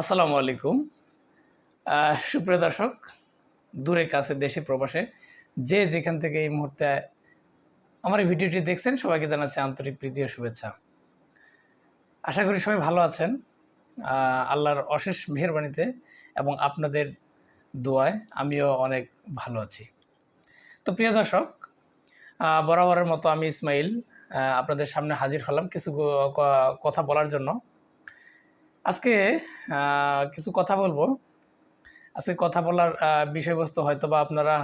আসসালামু আলাইকুম। সুপ্রিয় দর্শক, দূরে কাছে দেশে প্রবাসে যে যেখান থেকে এই মুহূর্তে আমার এই ভিডিওটি দেখছেন, সবাইকে জানাচ্ছি আন্তরিক প্রীতি ও শুভেচ্ছা। আশা করি সবাই ভালো আছেন। আল্লাহর অশেষ মেহরবানিতে এবং আপনাদের দোয়ায় আমিও অনেক ভালো আছি। তো প্রিয় দর্শক বরাবরের মতো আমি ইসমাইল আপনাদের সামনে হাজির হলাম কিছু কথা বলার জন্য। আজকে কিছু কথা বলব। আজকে কথা বলার বিষয়বস্তু হয়তো বা আপনারা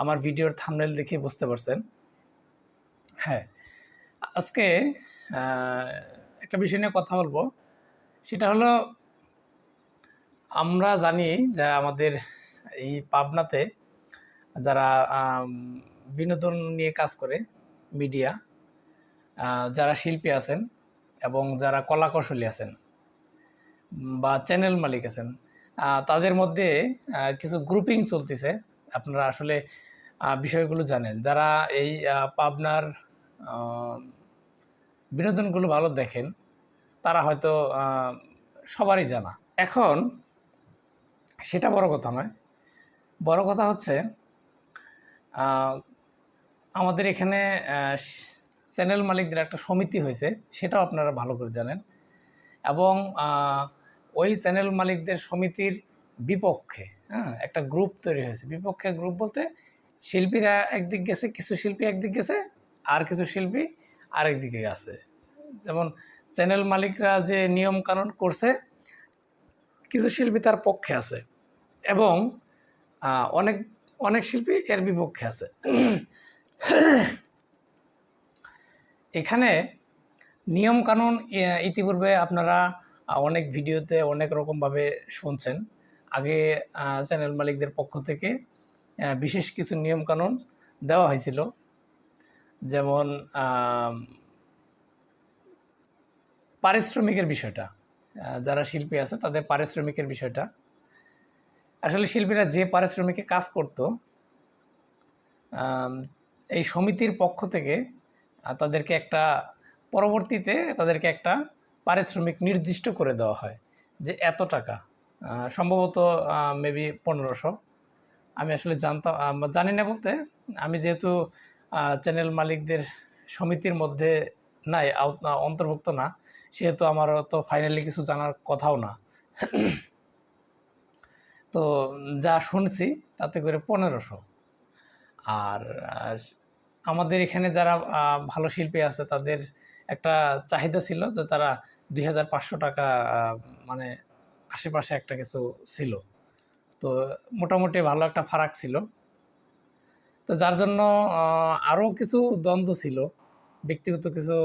আমার ভিডিওর থামনেল দেখে বুঝতে পারছেন। হ্যাঁ আজকে একটা বিষয় নিয়ে কথা বলব। সেটা হলো, আমরা জানি যে আমাদের এই পাবনাতে যারা বিনোদন নিয়ে কাজ করে মিডিয়া যারা শিল্পী আছেন এবং যারা কলা কৌশলী আছেন বা চ্যানেল মালিক আছেন তাদের মধ্যে কিছু গ্রুপিং চলতেছে। আপনারা আসলে বিষয়গুলো জানেন। যারা এই পাবনার বিনোদনগুলো ভালো দেখেন, তারা হয়তো সবারই জানা। এখন, সেটা বড় কথা নয়। বড় কথা হচ্ছে আমাদের এখানে চ্যানেল মালিকদের একটা সমিতি হয়েছে, সেটাও আপনারা ভালো করে জানেন। এবং ওই চ্যানেল মালিকদের সমিতির বিপক্ষে হ্যাঁ একটা গ্রুপ তৈরি হয়েছে। বিপক্ষে গ্রুপ বলতে শিল্পীরা একদিক গেছে, কিছু শিল্পী একদিক গেছে, আর কিছু শিল্পী আরেক দিকে আছে যেমন চ্যানেল মালিকরা যে নিয়ম কানুন করছে, কিছু শিল্পী তার পক্ষে আছে এবং অনেক অনেক শিল্পী এর বিপক্ষে আছে। এখানে নিয়ম কানুন ইতিপূর্বে আপনারা অনেক ভিডিওতে অনেক রকমভাবে শুনছেন। আগে চ্যানেল মালিকদের পক্ষ থেকে বিশেষ কিছু নিয়ম কানুন দেওয়া হয়েছিল। যেমন পারিশ্রমিকের বিষয়টা যারা শিল্পী আছে তাদের পারিশ্রমিকের বিষয়টা। আসলে শিল্পীরা যে পারিশ্রমিকে কাজ করত এই সমিতির পক্ষ থেকে তাদেরকে একটা পরবর্তীতে তাদেরকে একটা পারিশ্রমিক নির্দিষ্ট করে দেওয়া হয় যে এত টাকা। সম্ভবত মেবি পনেরোশো। আমি আসলে জানতাম জানি না বলতে। আমি যেহেতু চ্যানেল মালিকদের সমিতির মধ্যে নাই অন্তর্ভুক্ত না, সেহেতু আমারও তো ফাইনালি কিছু জানার কথাও না। তো যা শুনছি, তাতে করে পনেরোশো। আর আমাদের এখানে যারা ভালো শিল্পী আছে, তাদের একটা চাহিদা ছিল যে তারা দুই হাজার পাঁচশো টাকা মানে আশেপাশে একটা কিছু ছিল। তো মোটামুটি ভালো একটা ফারাক ছিল। তো যার জন্য আরও কিছু দ্বন্দ্ব ছিল। ব্যক্তিগত কিছু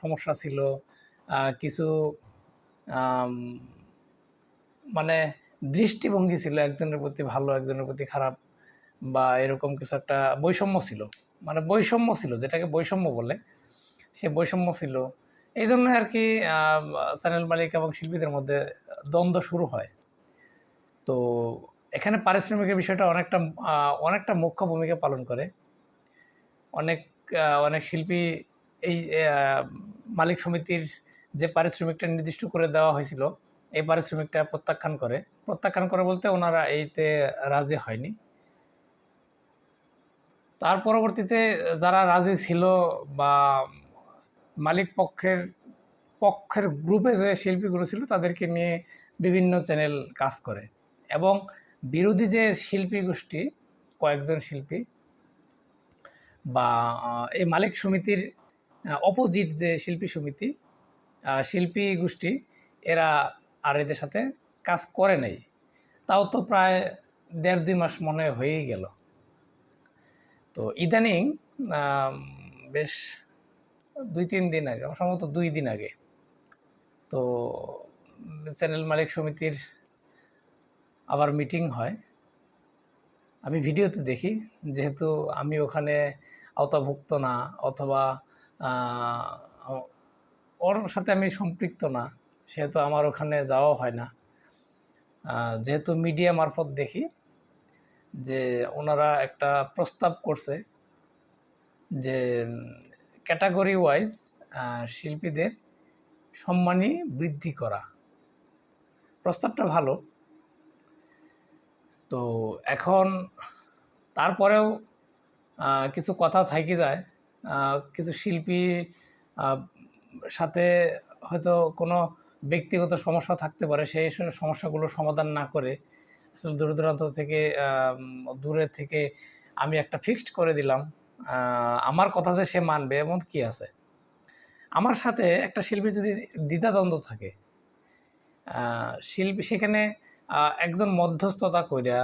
সমস্যা ছিল। কিছু মানে দৃষ্টিভঙ্গি ছিল একজনের প্রতি ভালো, একজনের প্রতি খারাপ বা এরকম কিছু একটা বৈষম্য ছিল। মানে বৈষম্য ছিল, যেটাকে বৈষম্য বলে। সে বৈষম্য ছিল। এই জন্য আর কি চ্যানেল মালিক এবং শিল্পীদের মধ্যে দ্বন্দ্ব শুরু হয়। তো এখানে পারিশ্রমিকের বিষয়টা অনেকটা অনেকটা মুখ্য ভূমিকা পালন করে। অনেক অনেক শিল্পী এই মালিক সমিতির যে পারিশ্রমিকটা নির্দিষ্ট করে দেওয়া হয়েছিল, এই পারিশ্রমিকটা প্রত্যাখ্যান করে। প্রত্যাখ্যান করে বলতে ওনারা এইতে রাজি হয়নি। তার পরবর্তীতে যারা রাজি ছিল বা মালিক পক্ষের পক্ষের গ্রুপে যে শিল্পীগুলো ছিল তাদেরকে নিয়ে বিভিন্ন চ্যানেল কাজ করে। এবং বিরোধী যে শিল্পী গোষ্ঠী, কয়েকজন শিল্পী বা এই মালিক সমিতির অপোজিট যে শিল্পী সমিতি শিল্পী গোষ্ঠী, এরা আর এদের সাথে কাজ করে নাই। তাও তো প্রায় দেড় দুই মাস মনে হয়েই গেল। তো ইদানিং বেশ দুই তিন দিন আগে সম্ভবত দুই দিন আগে। তো, চ্যানেল মালিক সমিতির আবার মিটিং হয়। আমি ভিডিওতে দেখি, যেহেতু আমি ওখানে আওতাভুক্ত না, অথবা ওর সাথে আমি সম্পৃক্ত না, সেহেতু আমার ওখানে যাওয়া হয় না। যেহেতু মিডিয়া মারফত দেখি, যে ওনারা একটা প্রস্তাব করছে, যে ক্যাটাগরি ওয়াইজ শিল্পীদের সম্মানী বৃদ্ধি করা। প্রস্তাবটা ভালো। তো এখন তারপরেও কিছু কথা থাকি যায়। কিছু শিল্পী সাথে হয়তো কোনো ব্যক্তিগত সমস্যা থাকতে পারে, সেই সমস্যাগুলো সমাধান না করে, আসলে দূর দূরান্ত থেকে দূরে থেকে আমি একটা ফিক্সড করে দিলাম। আমার কথা যে সে মানবে এমন কি আছে? আমার সাথে একটা শিল্পী যদি দ্বিধাদ্বন্দ্ব থাকে শিল্পী সেখানে একজন মধ্যস্থতা কইরা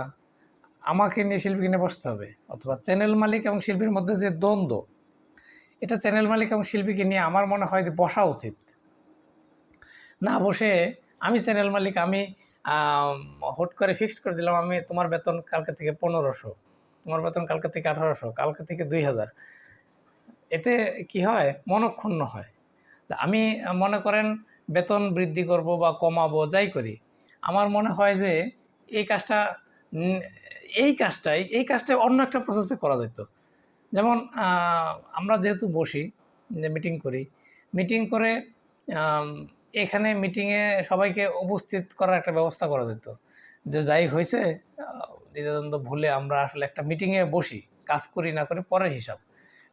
আমাকে নিয়ে শিল্পীকে নিয়ে বসতে হবে, অথবা চ্যানেল মালিক এবং শিল্পীর মধ্যে যে দ্বন্দ্ব, এটা চ্যানেল মালিক এবং শিল্পীকে নিয়ে আমার মনে হয় যে বসা উচিত। না বসে আমি চ্যানেল মালিক, আমি হুট করে ফিক্সড করে দিলাম, আমি তোমার বেতন কালকে থেকে পনেরোশো। তোমার বেতন কালকে থেকে আঠারোশো, কালকে থেকে দুই হাজার এতে কি হয়? মনক্ষুণ্ণ হয়। আমি মনে করেন বেতন বৃদ্ধি করব বা কমাবো, যাই করি। আমার মনে হয় যে এই কাজটা এই কাজটাই এই কাজটাই অন্য একটা প্রসেসে করা যেত যেমন আমরা যেহেতু বসি, যে মিটিং করি মিটিং করে এখানে মিটিংয়ে সবাইকে উপস্থিত করার একটা ব্যবস্থা করা যেত। যে যাই হয়েছে দ্বিধাদ্বন্দ্ব ভুলে আমরা আসলে একটা মিটিংয়ে বসি, কাজ করি না করে পরের হিসাব।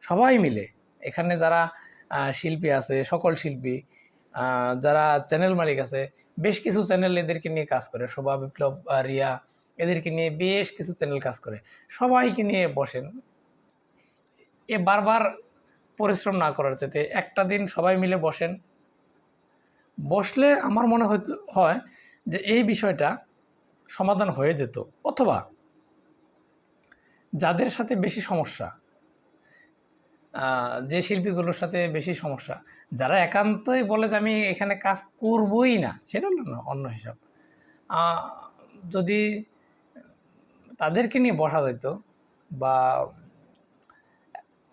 সবাই মিলে, এখানে যারা শিল্পী আছে, সকল শিল্পী যারা চ্যানেল মালিক আছে, বেশ কিছু চ্যানেল এদেরকে নিয়ে কাজ করে। শোভা, বিপ্লব রিয়া, এদেরকে নিয়ে বেশ কিছু চ্যানেল কাজ করে। সবাইকে নিয়ে বসেন। এ বারবার পরিশ্রম না করার চাইতে একটা দিন সবাই মিলে বসেন। বসলে আমার মনে হয় যে এই বিষয়টা সমাধান হয়ে যেত। অথবা যাদের সাথে বেশি সমস্যা যে শিল্পীগুলোর সাথে বেশি সমস্যা, যারা একান্তই বলে যে আমি এখানে কাজ করবই না, সেটা হলো না, অন্য হিসাব। যদি তাদেরকে নিয়ে বসা যেত বা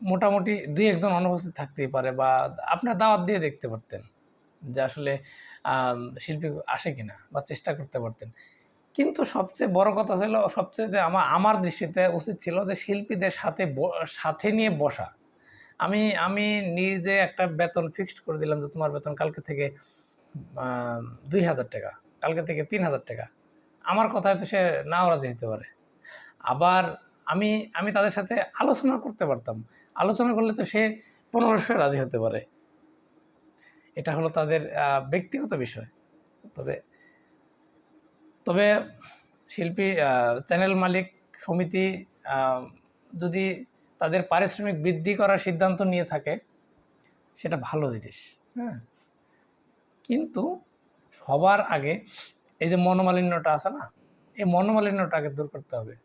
মোটামুটি দুই একজন অনুপস্থিত থাকতেই পারে বা আপনার দাওয়াত দিয়ে দেখতে পারতেন যে আসলে শিল্পী আসে কিনা বা চেষ্টা করতে পারতেন কিন্তু সবচেয়ে বড় কথা ছিল, সবচেয়ে আমার আমার দৃষ্টিতে উচিত ছিল যে শিল্পীদের সাথে সাথে নিয়ে বসা। আমি আমি নিজে একটা বেতন ফিক্সড করে দিলাম যে তোমার বেতন কালকে থেকে দুই হাজার টাকা, কালকে থেকে তিন হাজার টাকা। আমার কথায় তো সে নাও রাজি হতে পারে। আবার আমি আমি তাদের সাথে আলোচনা করতে পারতাম। আলোচনা করলে তো সে পনেরোশো রাজি হতে পারে। এটা হলো তাদের ব্যক্তিগত বিষয়। তবে তবে শিল্পী চ্যানেল মালিক, সমিতি যদি তাদের পারিশ্রমিক বৃদ্ধি করার সিদ্ধান্ত নিয়ে থাকে, সেটা ভালো জিনিস হ্যাঁ। কিন্তু সবার আগে এই যে মনোমালিন্যটা আছে না, এই মনোমালিন্যটাকে দূর করতে হবে।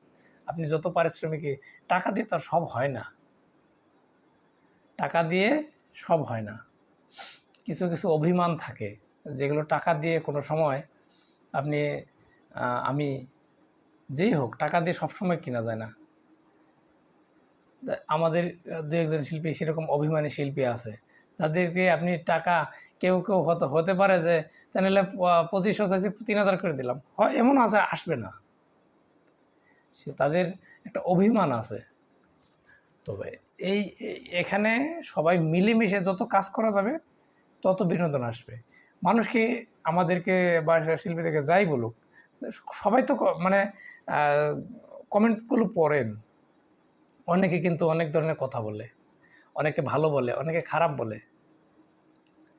আপনি যত পারিশ্রমিকই টাকা দিয়ে তার সব হয় না, টাকা দিয়ে সব হয় না। কিছু কিছু অভিমান থাকে, যেগুলো টাকা দিয়ে কোনো সময় আপনি আমি যেই হোক, টাকা দিয়ে সবসময় কিনা যায় না। আমাদের দু একজন শিল্পী সেরকম অভিমানী শিল্পী আছে। তাদেরকে আপনি টাকা, কেউ কেউ হতে হতে পারে যে চ্যানেলে পঁচিশশো চাইছি তিন হাজার করে দিলাম। হয় এমন আছে, আসবে না। সে তাদের একটা অভিমান আছে। তবে এই এখানে সবাই মিলেমিশে যত কাজ করা যাবে, তত বিনোদন আসবে। মানুষকে আমাদেরকে বা শিল্পীদেরকে যাই বলুক সবাই তো মানে কমেন্টগুলো পড়েন। অনেকে কিন্তু অনেক ধরনের কথা বলে। অনেকে ভালো বলে, অনেকে খারাপ বলে।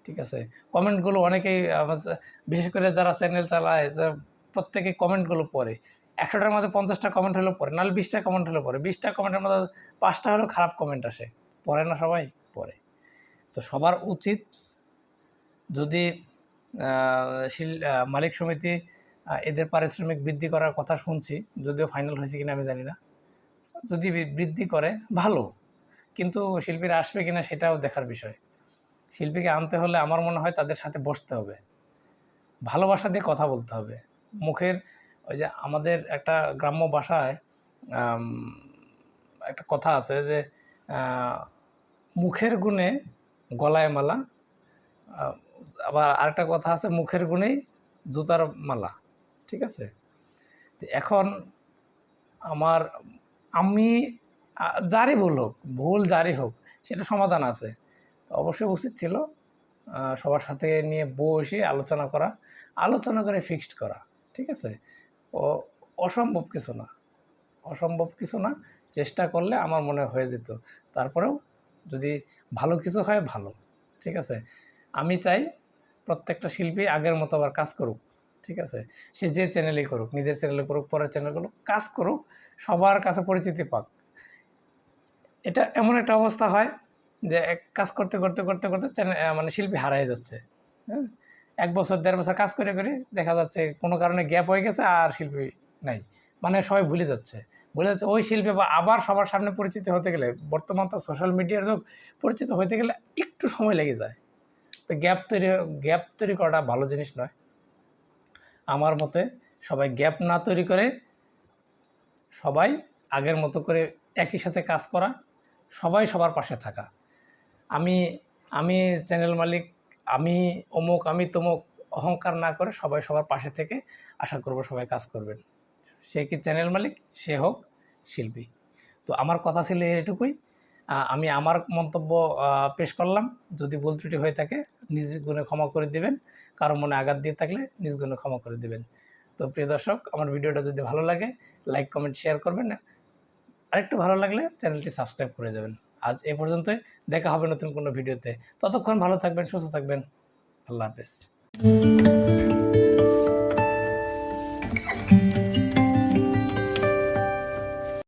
ঠিক আছে? কমেন্টগুলো অনেকেই বিশেষ করে যারা চ্যানেল চালায় প্রত্যেকে কমেন্টগুলো পড়ে। একশোটার মধ্যে পঞ্চাশটা কমেন্ট হলেও পড়ে, নাহলে বিশটা কমেন্ট হলেও পড়ে। বিশটা কমেন্টের মধ্যে পাঁচটা হলেও খারাপ কমেন্ট আসে। পড়ে না সবাই? পড়ে। তো সবার উচিত যদি মালিক সমিতি এদের পারিশ্রমিক বৃদ্ধি করার কথা শুনছি, যদিও ফাইনাল হয়েছে কিনা আমি জানি না। যদি বৃদ্ধি করে, ভালো। কিন্তু শিল্পীরা আসবে কিনা সেটাও দেখার বিষয়। শিল্পীকে আনতে হলে আমার মনে হয় তাদের সাথে বসতে হবে। ভালোবাসা দিয়ে কথা বলতে হবে। মুখের ওই যে আমাদের একটা গ্রাম্য ভাষায় একটা কথা আছে যে মুখের গুণে গলায় মালা। আবার আরেকটা কথা আছে, মুখের গুণেই জুতার মালা। ঠিক আছে? এখন আমার, আমি যারই ভুল হোক, ভুল যারই হোক, সেটা সমাধান আছে। অবশ্যই উচিত ছিল। সবার সাথে নিয়ে বসে আলোচনা করা, আলোচনা করে ফিক্সড করা, ঠিক আছে? ও, অসম্ভব কিছু না। অসম্ভব কিছু না, চেষ্টা করলে আমার মনে হয়ে যেত। তারপরেও যদি ভালো কিছু হয়, ভালো, ঠিক আছে? আমি চাই প্রত্যেকটা শিল্পী আগের মতো আবার কাজ করুক। ঠিক আছে? সে যে চ্যানেলেই করুক, নিজের চ্যানেলে করুক, পরের চ্যানেল করুক, কাজ করুক, সবার কাছে পরিচিতি পাক। এটা এমন একটা অবস্থা হয় যে এক কাজ করতে করতে করতে করতে চ্যানেল মানে শিল্পী হারাই যাচ্ছে। হ্যাঁ? এক বছর, দেড় বছর কাজ করে করে দেখা যাচ্ছে কোনো কারণে গ্যাপ হয়ে গেছে আর শিল্পী নাই। মানে সবাই ভুলে যাচ্ছে। ভুলে যাচ্ছে ওই শিল্পী বা আবার সবার সামনে পরিচিত হতে গেলে, বর্তমান তো সোশ্যাল মিডিয়ার যুগ, পরিচিত হতে গেলে একটু সময় লেগে যায়। তো গ্যাপ তৈরি গ্যাপ তৈরি করাটা ভালো জিনিস নয়। আমার মতে সবাই গ্যাপ না তৈরি করে সবাই আগের মতো করে একই সাথে কাজ করা, সবাই সবার পাশে থাকা। আমি আমি চ্যানেল মালিক, আমি অমুক, আমি তমুক অহংকার না করে সবাই সবার পাশে থেকে আশা করব সবাই কাজ করবেন। সে কি চ্যানেল মালিক? সে হোক শিল্পী। তো আমার কথা ছিল এটুকুই। আমি আমার মন্তব্য পেশ করলাম। যদি ভুল ত্রুটি হয়ে থাকে নিজ গুণে ক্ষমা করে দিবেন। কারও মনে আঘাত দিয়ে থাকলে নিজগুণ ক্ষমা করে দেবেন। তো প্রিয় দর্শক, আমার ভিডিওটা যদি ভালো লাগে লাইক কমেন্ট শেয়ার করবেন। আরেকটু ভালো লাগলে চ্যানেলটি সাবস্ক্রাইব করে যাবেন। আজ এ পর্যন্তই, দেখা হবে নতুন কোনো ভিডিওতে। ততক্ষণ ভালো থাকবেন, সুস্থ থাকবেন। আল্লাহ হাফেজ।